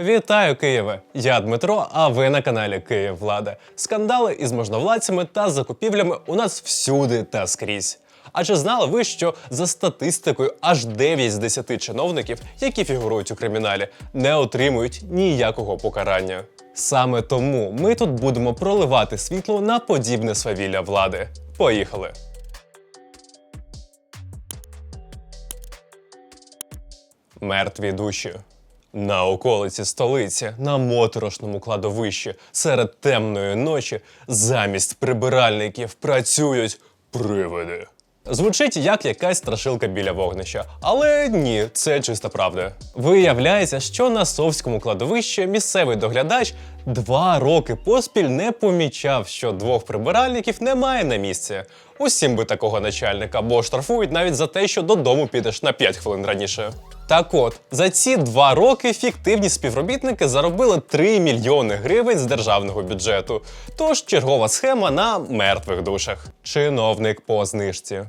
Вітаю, Києве! Я Дмитро, а ви на каналі Київ Влада. Скандали із можновладцями та закупівлями у нас всюди та скрізь. А чи знали ви, що за статистикою аж 9 з 10 чиновників, які фігурують у криміналі, не отримують ніякого покарання? Саме тому ми тут будемо проливати світло на подібне свавілля влади. Поїхали! Мертві душі. На околиці столиці, на моторошному кладовищі, серед темної ночі, замість прибиральників працюють привиди. Звучить як якась страшилка біля вогнища, але ні, це чиста правда. Виявляється, що на совському кладовищі місцевий доглядач два роки поспіль не помічав, що двох прибиральників немає на місці. Усім би такого начальника, бо штрафують навіть за те, що додому підеш на 5 хвилин раніше. Так от, за ці два роки фіктивні співробітники заробили 3 мільйони гривень з державного бюджету. Тож чергова схема на мертвих душах. Чиновник по знижці.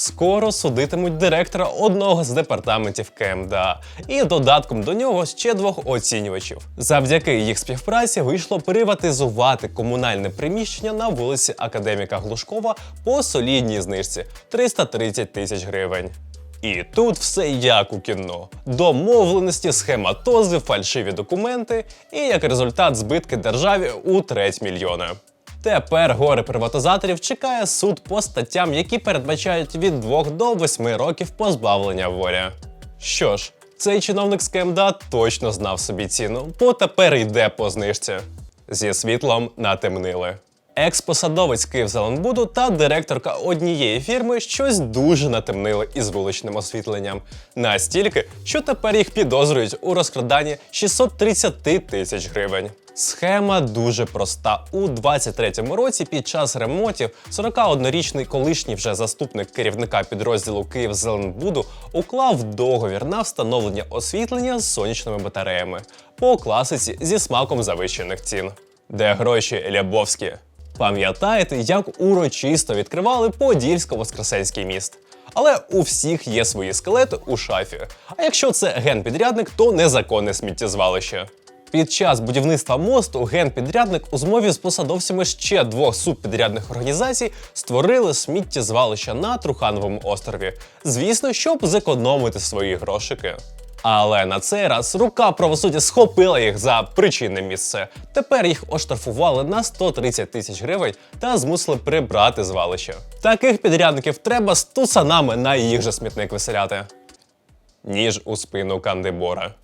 Скоро судитимуть директора одного з департаментів КМДА і додатком до нього ще двох оцінювачів. Завдяки їх співпраці вийшло приватизувати комунальне приміщення на вулиці Академіка Глушкова по солідній знижці 330 тисяч гривень. І тут все як у кіно: домовленості, схематози, фальшиві документи і як результат збитки державі у треть мільйона. Тепер горе приватизаторів чекає суд по статтям, які передбачають від 2 до 8 років позбавлення волі. Що ж, цей чиновник з КМДА точно знав собі ціну, бо тепер йде по знижці. Зі світлом натемнили. Екс-посадовець Київзеленбуду та директорка однієї фірми щось дуже натемнили із вуличним освітленням. Настільки, що тепер їх підозрюють у розкраданні 630 тисяч гривень. Схема дуже проста. У 23-му році під час ремонтів 41-річний колишній вже заступник керівника підрозділу Київзеленбуду уклав договір на встановлення освітлення з сонячними батареями по класиці зі смаком завищених цін. Де гроші Лябовські? Пам'ятаєте, як урочисто відкривали Подільсько-Воскресенський міст? Але у всіх є свої скелети у шафі. А якщо це генпідрядник, то незаконне сміттєзвалище. Під час будівництва мосту генпідрядник у змові з посадовцями ще двох субпідрядних організацій створили сміттєзвалища на Трухановому острові. Звісно, щоб зекономити свої грошики. Але на цей раз рука правосуддя схопила їх за причинне місце. Тепер їх оштрафували на 130 тисяч гривень та змусили прибрати звалище. Таких підрядників треба з тусанами на їх же смітник виселяти. Ніж у спину Кандибора.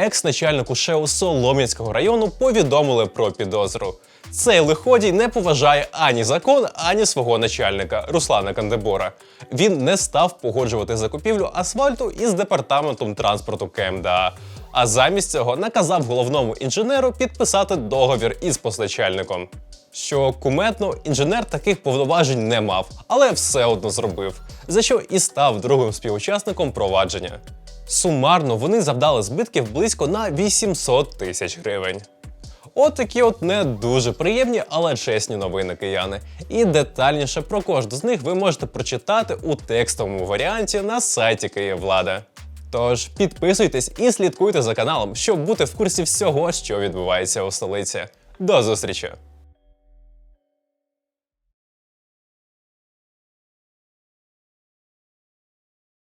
Екс-начальнику ШЕУ Солом'янського району повідомили про підозру. Цей лиходій не поважає ані закон, ані свого начальника Руслана Кандебора. Він не став погоджувати закупівлю асфальту із департаментом транспорту КМДА. А замість цього наказав головному інженеру підписати договір із постачальником. Що куметно, інженер таких повноважень не мав, але все одно зробив, за що і став другим співучасником провадження. Сумарно вони завдали збитків близько на 800 тисяч гривень. От такі от не дуже приємні, але чесні новини кияни. І детальніше про кожну з них ви можете прочитати у текстовому варіанті на сайті Київвлада. Тож підписуйтесь і слідкуйте за каналом, щоб бути в курсі всього, що відбувається у столиці. До зустрічі!